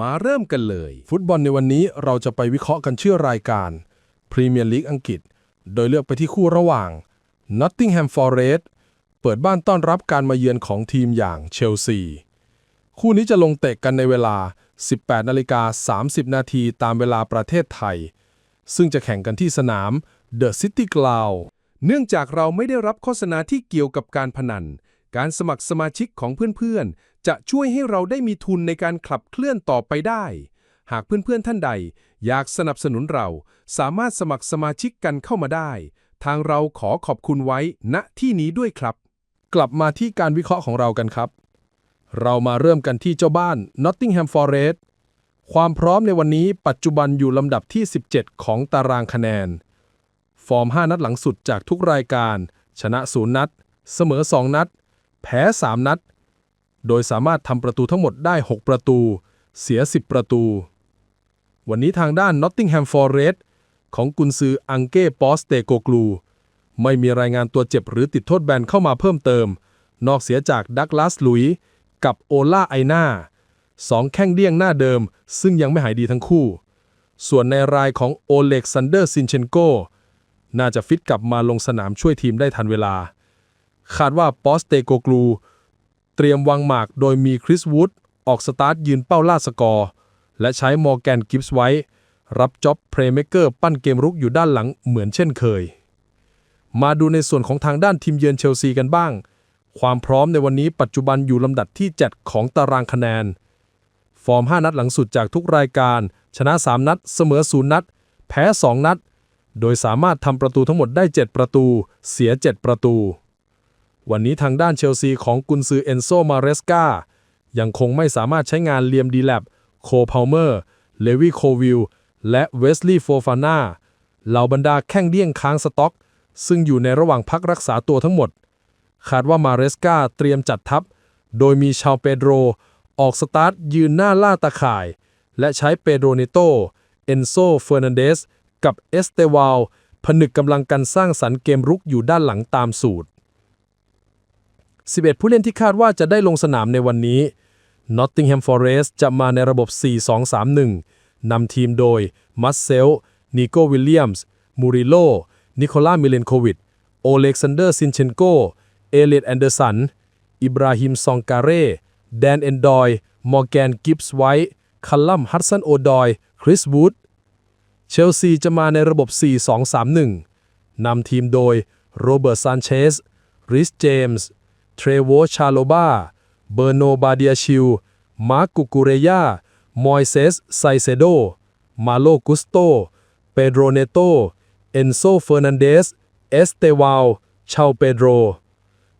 มาเริ่มกันเลย ฟุตบอลในวันนี้เราจะไปวิเคราะห์กันเชื่อรายการพรีเมียร์ลีกอังกฤษ โดยเลือกไปที่คู่ระหว่าง Nottingham Forest เปิดบ้านต้อนรับการมาเยือนของทีมอย่างเชลซี คู่นี้จะลงเตะกันในเวลา 18นาฬิกา30 นาทีตามเวลาประเทศไทย ซึ่งจะแข่งกันที่สนาม The City Ground เนื่องจากเราไม่ได้รับโฆษณาที่เกี่ยวกับการพนัน การสมัครสมาชิกของเพื่อนๆ จะช่วยให้เราได้มีทุนในการขับเคลื่อนต่อไปได้ หากเพื่อนๆท่านใด อยากสนับสนุนเรา สามารถสมัครสมาชิกกันเข้ามาได้ ทางเราขอขอบคุณไว้ณที่นี้ด้วยครับ กลับมาที่การวิเคราะห์ของเรากันครับ เรามาเริ่มกันที่เจ้าบ้าน Nottingham Forest ความพร้อมในวันนี้ปัจจุบันอยู่ลำดับที่ 17 ของตารางคะแนน ฟอร์ม 5 นัดหลังสุดจากทุกรายการ ชนะ 0 นัด เสมอ 2 นัด แพ้ 3 นัด โดยสามารถทำประตูทั้งหมดได้ 6 ประตู เสีย 10 ประตู วันนี้ทางด้าน Nottingham Forest ของกุนซืออังเก้ปอสเตโกกลู ไม่มีรายงานตัวเจ็บหรือติดโทษแบนเข้ามาเพิ่มเติม นอกเสียจากดักลาสลุยกับโอล่าไอนาสองแข้งเดี้ยงหน้าเดิม ซึ่งยังไม่หายดีทั้งคู่ ส่วนในรายของโอเล็กซานเดอร์ซินเชนโก น่าจะฟิตกลับมาลงสนามช่วยทีมได้ทันเวลา คาดว่าปอสเตโกกลู เตรียมวางหมากโดยมีคริสวูดออกสตาร์ทยืนเป้าล่าสกอร์ และใช้มอร์แกนกิฟส์ไว้ รับจ็อบเพลย์เม k เกอร์ปั้นเกมรุกอยู่ด้านหลังเหมือนเช่นเคย มาดูในส่วนของทางด้านทีมเยือนเชลซีกันบ้าง ความพร้อมในวันนี้ปัจจุบันอยู่ลำดับที่ 7 ของตารางคะแนน ฟอร์ม 5 นัดหลังสุดจากทุกรายการ ชนะ 3 นัด เสมอ 0 นัด แพ้ 2 นัด โดยสามารถทำประตูทั้งหมดได้ 7 ประตู เสีย 7 ประตู วันนี้ทางด้านเชลซีของกุนซือเอนโซมาเรสกายังคงไม่สามารถใช้งานเลียมดีแลบโคพาลเมอร์เลวีโควิลและเวสลีย์โฟฟาน่าเหล่าบรรดาแข้งเดี้ยงค้างสต็อก ซึ่งอยู่ในระหว่างพักรักษาตัวทั้งหมด คาดว่ามาเรสกาเตรียมจัดทัพ โดยมีชาวเปโดร ออกสตาร์ทยืนหน้าล่าตาข่าย และใช้เปโดรเนโต เอนโซเฟอร์นันเดส กับเอสเตวาลผนึกกำลังกันสร้างสรรค์เกมรุกอยู่ด้านหลังตามสูตร 11 ผู้เล่นที่คาดว่าจะได้ลงสนามในวันนี้ Nottingham Forest จะมาในระบบ 4-2-3-1 นำทีมโดยมัสเซลนิโกวิลเลียมส์มูริโลนิโคล่ามิเลนโควิดโอเล็กซานเดอร์ซินเชนโก เอเลียตแอนเดอร์สัน อิบราฮิมซองการเร่แดนเอนดอย มอร์แกนกิฟส์ไวท์คัลลัมฮัตสันโอดอย คริสวูด เชลซีจะมาในระบบ 4-2-3-1 นำทีมโดยโรเบิร์ตซานเชสริสเจมส์ เทรโวชาโลบา เบอร์โนบาเดียชิล มาร์กกุกุเรยา มอยเซสไซเซโด มาโลกุสโต เปโดรเนโต เอนโซเฟอร์นันเดส เอสเตวาลชาวเปโดร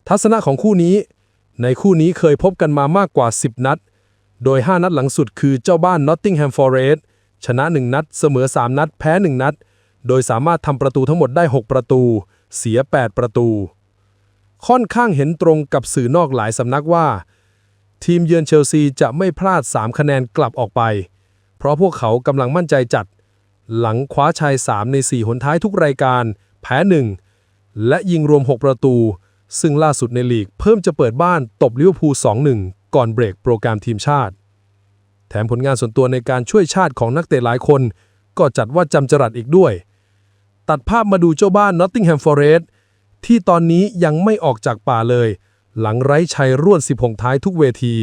ทัศนะของคู่นี้ ในคู่นี้เคยพบกันมามากกว่า 10 นัด โดย 5 นัดหลังสุดคือเจ้าบ้าน Nottingham Forest ชนะ 1 นัด เสมอ 3 นัด แพ้ 1 นัด โดยสามารถทำประตูทั้งหมดได้ 6 ประตู เสีย 8 ประตู ค่อนข้างเห็นตรงกับสื่อนอกหลายสำนักว่า ทีมเยือนเชลซีจะไม่พลาด 3 คะแนนกลับออกไป เพราะพวกเขากำลังมั่นใจจัด หลังคว้าชัย 3 ใน 4 หนท้ายทุกรายการ แพ้ 1 และยิงรวม 6 ประตู ซึ่งล่าสุดในลีกเพิ่มจะเปิดบ้านตบลิเวอร์พูล 2-1 ก่อนเบรกโปรแกรมทีมชาติ แถมผลงานส่วนตัวในการช่วยชาติของนักเตะหลายคน ก็จัดว่าจำจรัดอีกด้วย ตัดภาพมาดูเจ้าบ้าน Nottingham Forest ที่ตอนนี้ยังไม่ออกจากป่าเลย หลังไร้ชัยร่วน10หงท้ายทุกเวที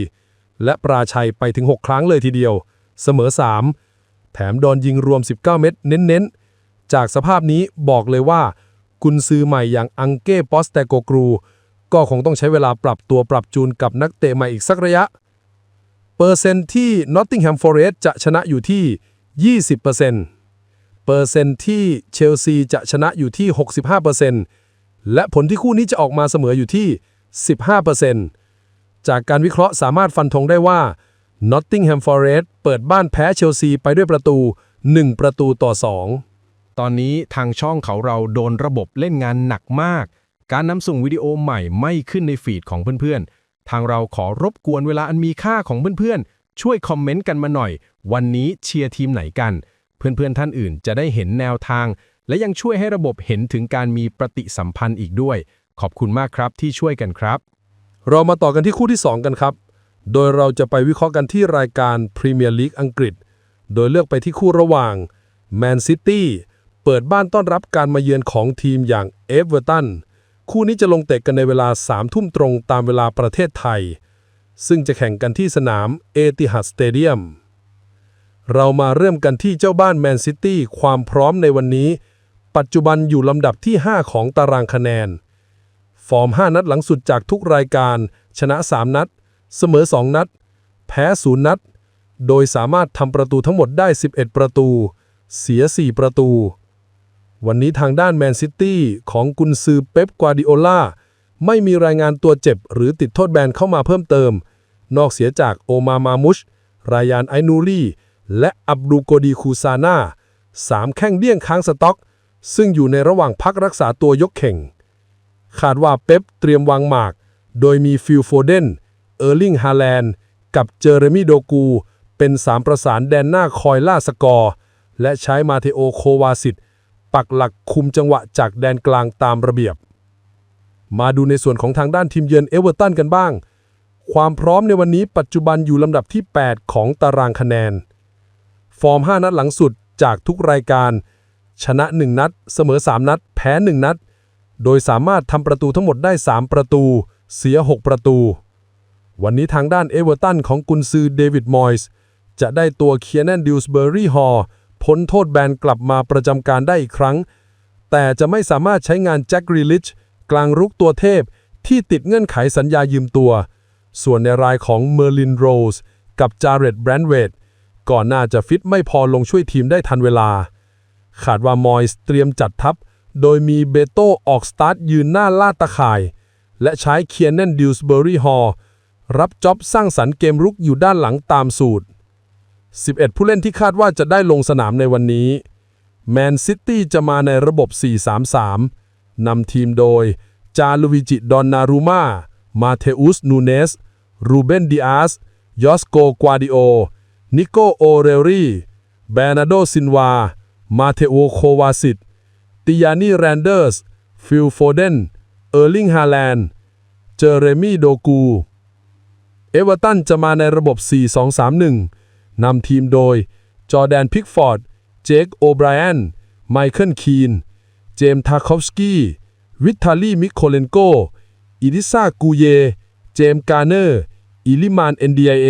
และปราชัยไปถึง 6 ครั้งเลยทีเดียว เสมอ 3 แถมโดนยิงรวม 19 เม็ดเน้นๆ จากสภาพนี้บอกเลยว่า กุนซือใหม่อย่างอังเก้ปอสเตโกกรู ก็คงต้องใช้เวลาปรับตัวปรับจูนกับนักเตะใหม่อีกสักระยะ เปอร์เซ็นต์ที่ Nottingham Forest จะชนะอยู่ที่ 20%เปอร์เซ็นต์ที่เชลซีจะชนะอยู่ที่ 65% และผลที่คู่นี้จะออกมาเสมออยู่ที่ 15%จากการวิเคราะห์สามารถฟันธงได้ว่า Nottingham Forest เปิดบ้านแพ้เชลซีไปด้วยประตู 1 ประตูต่อ 2 ตอนนี้ทางช่องเขาเราโดนระบบเล่นงานหนักมาก การนำส่งวิดีโอใหม่ไม่ขึ้นในฟีดของเพื่อนๆ ทางเราขอรบกวนเวลาอันมีค่าของเพื่อนๆ ช่วยคอมเมนต์กันมาหน่อย วันนี้เชียร์ทีมไหนกัน เพื่อนๆท่านอื่นจะได้เห็นแนวทาง และยังช่วยให้ระบบเห็นถึงการมีปฏิสัมพันธ์อีกด้วย ขอบคุณมากครับที่ช่วยกันครับ เรามาต่อกันที่คู่ที่ 2 กันครับ โดยเราจะไปวิเคราะห์กันที่รายการพรีเมียร์ลีกอังกฤษ โดยเลือกไปที่คู่ระหว่างแมนซิตี้เปิดบ้านต้อนรับการมาเยือนของทีมอย่างเอเวอร์ตันคู่นี้จะลงเตะกันในเวลา3ทุ่มตรงตามเวลาประเทศไทย ซึ่งจะแข่งกันที่สนามเอติฮัดสเตเดียมเรามาเริ่มกันที่เจ้าบ้านแมนซิตี้ความพร้อมในวันนี้ ปัจจุบันอยู่ลำดับที่ 5 ของตารางคะแนน ฟอร์ม 5 นัดหลังสุดจากทุกรายการ ชนะ 3 นัด เสมอ 2 นัด แพ้0นัด โดยสามารถทำประตูทั้งหมดได้ 11 ประตู เสีย 4 ประตู วันนี้ทางด้านแมนซิตี้ของกุนซือเป๊ปกวาดิโอลาไม่มีรายงานตัวเจ็บหรือติดโทษแบนเข้ามาเพิ่มเติม นอกเสียจากโอมามามุช รายานไอนูรีและอับดูโกดีคูซาน่าสามแข้งเดี้ยงค้างสต็อก ซึ่งอยู่ในระหว่างพักรักษาตัวยกเข่ง คาดว่าเป๊ปเตรียมวางหมาก โดยมีฟิลโฟเดน เออร์ลิงฮาแลนด์ กับเจอเรมีโดกู เป็นสามประสานแดนหน้าคอยล่าสกอร์ และใช้มาเทโอโควาสิตปักหลักคุมจังหวะจากแดนกลางตามระเบียบ มาดูในส่วนของทางด้านทีมเยือนเอเวอร์ตันกันบ้าง ความพร้อมในวันนี้ปัจจุบันอยู่ลำดับที่ 8 ของตารางคะแนน ฟอร์ม 5 นัดหลังสุดจากทุกรายการ ชนะ 1 นัด เสมอ 3 นัด แพ้ 1 นัด โดยสามารถทำประตูทั้งหมดได้ 3 ประตู เสีย 6 ประตู วันนี้ทางด้านเอเวอร์ตันของกุนซือเดวิดมอยส์จะได้ตัวเคียร์แนนดิวส์เบอร์รี่ฮอลพ้นโทษแบนกลับมาประจำการได้อีกครั้ง แต่จะไม่สามารถใช้งานแจ็คกรีลิชกลางรุกตัวเทพที่ติดเงื่อนไขสัญญายืมตัว ส่วนในรายของเมอร์ลินโรสกับจาเรตแบรนเวดก่อนหน้าจะฟิตไม่พอลงช่วยทีมได้ทันเวลา ขาดว่ามอยส์เตรียมจัดทัพ โดยมีเบโตออกสตาร์ทยืนหน้าลาดตะข่าย และใช้เคียร์แนนดิวส์เบอรี่ฮอลรับจ็อบสร้างสรรค์เกมรุกอยู่ด้านหลังตามสูตร 11 ผู้เล่นที่คาดว่าจะได้ลงสนามในวันนี้แมนซิตี้จะมาในระบบ 4-3-3 นำทีมโดย จาลูวิจิ ดอนนารูมา มาเทอุส นูเนส รูเบนดิอาส ยอสโก กวาดิโอ นิโกโอเรลรีแบรนาโด ซินวา มาเทโอโควาสิตติยานีแรนเดอร์ส ฟิลโฟเดน เออร์ลิงฮาแลนด์ เจอเรมี่โดกู เอเวอร์ตันจะมาในระบบ 4-2-3-1 นำทีมโดย จอแดนพิกฟอร์ด เจคโอไบรอัน ไมเคิลคีน เจมส์ทาคอฟสกี้ วิทาลีมิโคเลนโก อิดิซากูเย เจมส์กาเนอร์ อิลิมานเอ็นดีไอเอ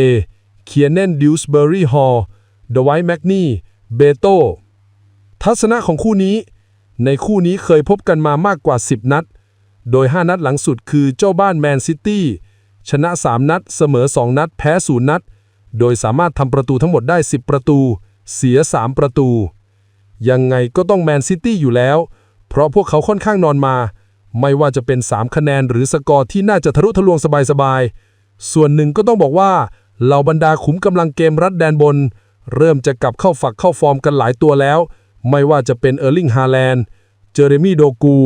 เคียนเนนดิวส์เบอรี่ฮอลเดวท์แมกนีเบโต ทัศนะของคู่นี้ ในคู่นี้เคยพบกันมามากกว่า 10 นัด โดย 5 นัดหลังสุดคือเจ้าบ้านแมนซิตี้ชนะ 3 นัด เสมอ 2 นัด แพ้0นัด โดยสามารถทำประตูทั้งหมดได้ 10 ประตู เสีย 3 ประตู ยังไงก็ต้องแมนซิตี้อยู่แล้ว เพราะพวกเขาค่อนข้างนอนมา ไม่ว่าจะเป็น 3 คะแนนหรือสกอร์ที่น่าจะทะลุทะลวงสบายๆ ส่วนหนึ่งก็ต้องบอกว่าเหล่าบรรดาขุมกำลังเกมรัดแดนบน เริ่มจะกลับเข้าฝักเข้าฟอร์มกันหลายตัวแล้ว ไม่ว่าจะเป็นเออร์ลิงฮาแลนด์ เจอเรมีโดกู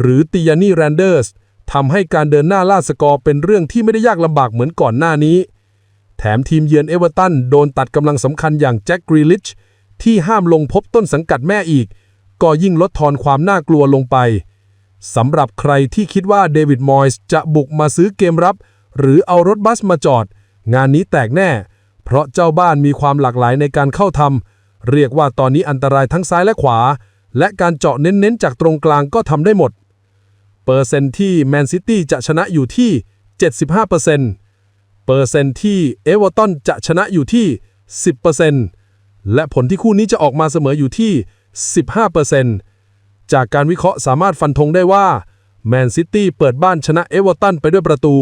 หรือติยานีแรนเดอร์สทำให้การเดินหน้าล่าสกอร์เป็นเรื่องที่ไม่ได้ยากลำบากเหมือนก่อนหน้านี้ แถมทีมเยือนเอเวอร์ตันโดนตัดกำลังสำคัญอย่างแจ็คกรีลิชที่ห้ามลงพบต้นสังกัดแม่อีก ก็ยิ่งลดทอนความน่ากลัวลงไปสำหรับใครที่คิดว่าเดวิดมอยส์จะบุกมาซื้อเกมรับ หรือเอารถบัสมาจอด งานนี้แตกแน่ เพราะเจ้าบ้านมีความหลากหลายในการเข้าทำ เรียกว่าตอนนี้อันตรายทั้งซ้ายและขวา และการเจาะเน้นๆ จากตรงกลางก็ทำได้หมด เปอร์เซ็นต์ที่แมนซิตี้จะชนะอยู่ที่ 75%เปอร์เซ็นต์ที่เอเวอร์ตันจะชนะอยู่ที่ 10%และผลที่คู่นี้จะออกมาเสมออยู่ที่ 15%จากการวิเคราะห์สามารถฟันธงได้ว่าแมนซิตี้เปิดบ้านชนะเอเวอร์ตันไปด้วยประตู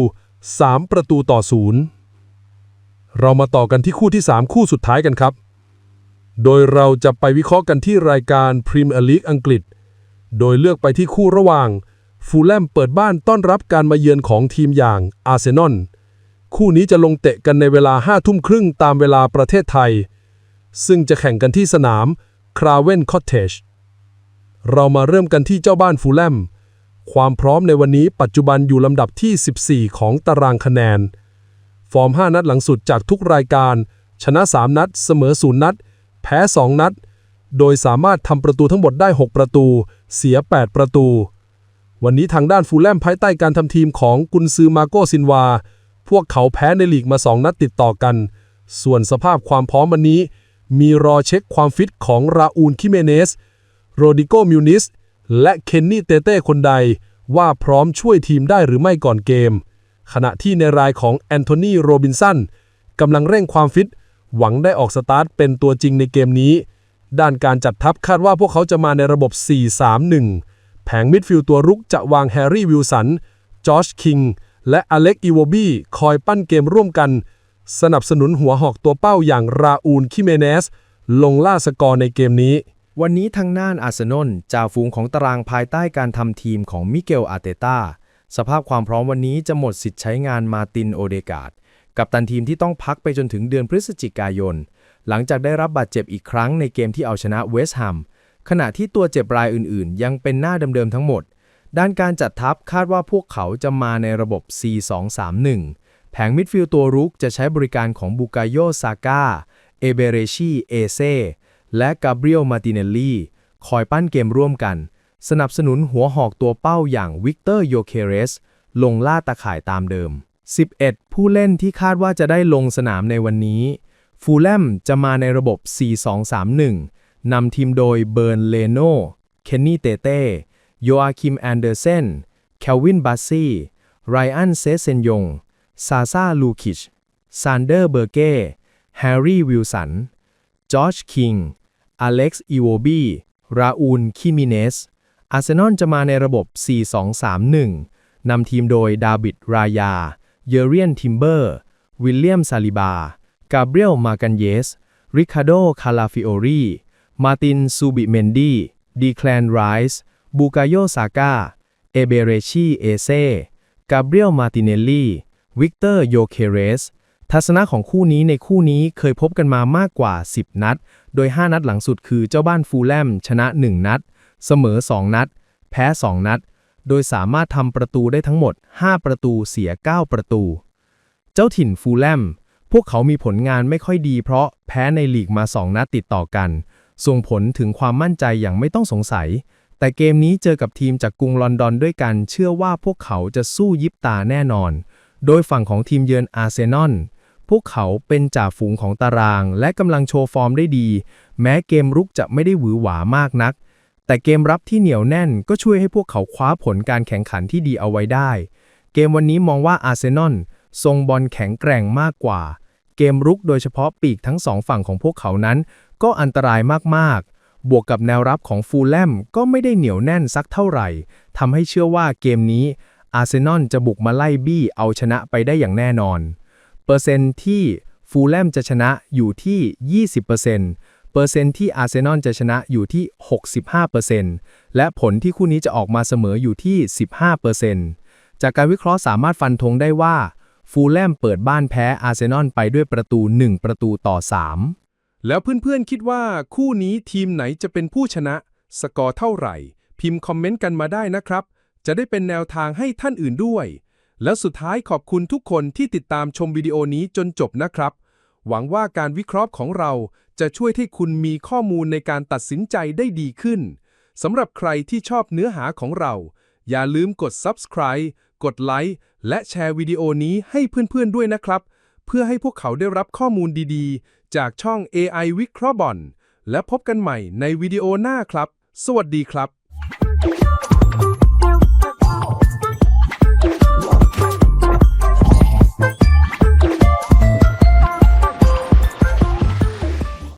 3 ประตูต่อศูนย์เรามาต่อกันที่คู่ที่ 3 คู่สุดท้ายกันครับ โดยเราจะไปวิเคราะห์กันที่รายการพรีเมียร์ลีกอังกฤษ โดยเลือกไปที่คู่ระหว่างฟูลแลมเปิดบ้านต้อนรับการมาเยือนของทีมอย่างอาร์เซนอล คู่นี้จะลงเตะกันในเวลา5ทุ่มครึ่งตามเวลาประเทศไทย ซึ่งจะแข่งกันที่สนามคราเวนคอตเทจเรามาเริ่มกันที่เจ้าบ้านฟูลแลม ความพร้อมในวันนี้ปัจจุบันอยู่ลำดับที่ 14 ของตารางคะแนน ฟอร์ม 5 นัดหลังสุดจากทุกรายการ ชนะ 3 นัด เสมอ 0 นัด แพ้ 2 นัด โดยสามารถทำประตูทั้งหมดได้ 6 ประตู เสีย 8 ประตู วันนี้ทางด้านฟูลแลมภายใต้การทำทีมของกุนซือมาโกซินวา พวกเขาแพ้ในลีกมา 2 นัดติดต่อกัน ส่วนสภาพความพร้อมวันนี้ มีรอเช็คความฟิตของราอูลคิเมเนส โรดิโกมิวนิส และเคนนี่เตเต้คนใด ว่าพร้อมช่วยทีมได้หรือไม่ก่อนเกม ขณะที่ในรายของแอนโทนีโรบินสันกำลังเร่งความฟิต หวังได้ออกสตาร์ทเป็นตัวจริงในเกมนี้ ด้านการจัดทัพคาดว่าพวกเขาจะมาในระบบ 4-3-1 แผงมิดฟิลด์ตัวรุกจะวางแฮร์รี่วิลสัน จอชคิง และอเล็กอีโวบี้คอยปั้นเกมร่วมกัน สนับสนุนหัวหอกตัวเป้าอย่างราอูลคิเมเนส ลงล่าสกอร์ในเกมนี้ วันนี้ทางน่านอาร์เซนอลจ่าฝูงของตารางภายใต้การทำทีมของมิเกลอาเตตาสภาพความพร้อมวันนี้จะหมดสิทธิ์ใช้งานมาตินโอเดกาด กับตันทีมที่ต้องพักไปจนถึงเดือนพฤศจิกายน หลังจากได้รับบาดเจ็บอีกครั้งในเกมที่เอาชนะเวสต์แฮมขณะที่ตัวเจ็บรายอื่นๆ ยังเป็นหน้าเดิมๆทั้งหมด ด้านการจัดทัพคาดว่าพวกเขาจะมาในระบบ 4-2-3-1 แผงมิดฟิลด์ตัวรุกจะใช้บริการของบูกาโยซาก้า เอเบเรชีเอเซและกาเบรียลมาติเนลลีคอยปั้นเกมร่วมกัน สนับสนุนหัวหอกตัวเป้าอย่างวิกเตอร์โยเคเรส ลงล่าตะข่ายตามเดิม 11 ผู้เล่นที่คาดว่าจะได้ลงสนามในวันนี้ ฟูลแลมจะมาในระบบ 4-2-3-1 นำทีมโดยเบิร์นเลโน เคนนี่เตเต้โยอาคิมแอนเดอร์เซน แคลวินบัสซี่ ไรอันเซเซนยง ซาซาลูคิช ซานเดอร์เบอร์เก้ แฮร์รี่วิลสัน จอร์จคิง อเล็กซ์อีโวบีราอูล คิมิเนส อาร์เซนอลจะมาในระบบ 4-2-3-1 นำทีมโดยดาวิด รายา เยเรียนทิมเบอร์ วิลเลียมซาลิบา กาเบรียลมากันเยส ริคาโด คาลาฟิโอรี มาติน ซูบิเมนดี ดีแคลนไรส์บูกาโยซาก้า เอเบเรชี เอเซ กาเบรียล มาติเนลลีวิกเตอร์ โยเคเรส ทัศนะของคู่นี้ในคู่นี้เคยพบกันมามากกว่า 10 นัด โดย 5 นัดหลังสุดคือเจ้าบ้านฟูลแลม ชนะ 1 นัด เสมอ 2 นัด แพ้ 2 นัด โดยสามารถทำประตูได้ทั้งหมด 5 ประตูเสีย 9 ประตู เจ้าถิ่นฟูลแลม พวกเขามีผลงานไม่ค่อยดีเพราะแพ้ในลีกมา 2 นัดติดต่อกัน ส่งผลถึงความมั่นใจอย่างไม่ต้องสงสัย แต่เกมนี้เจอกับทีมจากกรุงลอนดอนด้วยกัน เชื่อว่าพวกเขาจะสู้ยิบตาแน่นอน โดยฝั่งของทีมเยือนอาร์เซนอลพวกเขาเป็นจ่าฝูงของตาราง และกำลังโชว์ฟอร์มได้ดี แม้เกมรุกจะไม่ได้หวือหวามากนัก แต่เกมรับที่เหนียวแน่นก็ช่วยให้พวกเขาคว้าผลการแข่งขันที่ดีเอาไว้ได้ เกมวันนี้มองว่าอาร์เซนอลทรงบอลแข็งแกร่งมากกว่า เกมรุกโดยเฉพาะปีกทั้งสองฝั่งของพวกเขานั้น ก็อันตรายมากๆ บวกกับแนวรับของฟูลแลมก็ไม่ได้เหนียวแน่นสักเท่าไหร่ทำให้เชื่อว่าเกมนี้อาร์เซนอลจะบุกมาไล่บี้เอาชนะไปได้อย่างแน่นอน เปอร์เซ็นต์ที่ฟูลแลมจะชนะอยู่ที่ 20%เปอร์เซ็นต์ที่อาร์เซนอลจะชนะอยู่ที่ 65%และผลที่คู่นี้จะออกมาเสมออยู่ที่ 15%จากการวิเคราะห์สามารถฟันธงได้ว่า ฟูลแลมเปิดบ้านแพ้อาร์เซนอลไปด้วยประตู 1 ประตูต่อ 3 แล้วเพื่อนๆคิดว่าคู่นี้ทีมไหนจะเป็นผู้ชนะ สกอร์เท่าไหร่ พิมพ์คอมเมนต์กันมาได้นะครับ จะได้เป็นแนวทางให้ท่านอื่นด้วย แล้วสุดท้ายขอบคุณทุกคนที่ติดตามชมวิดีโอนี้จนจบนะครับ หวังว่าการวิเคราะห์ของเราจะช่วยให้คุณมีข้อมูลในการตัดสินใจได้ดีขึ้น สำหรับใครที่ชอบเนื้อหาของเรา อย่าลืมกด subscribe กดไลค์และแชร์วิดีโอนี้ให้เพื่อนๆด้วยนะครับ เพื่อให้พวกเขาได้รับข้อมูลดีๆ จากช่อง AI วิเคราะห์บอลและพบกันใหม่ในวิดีโอหน้าครับ สวัสดีครับ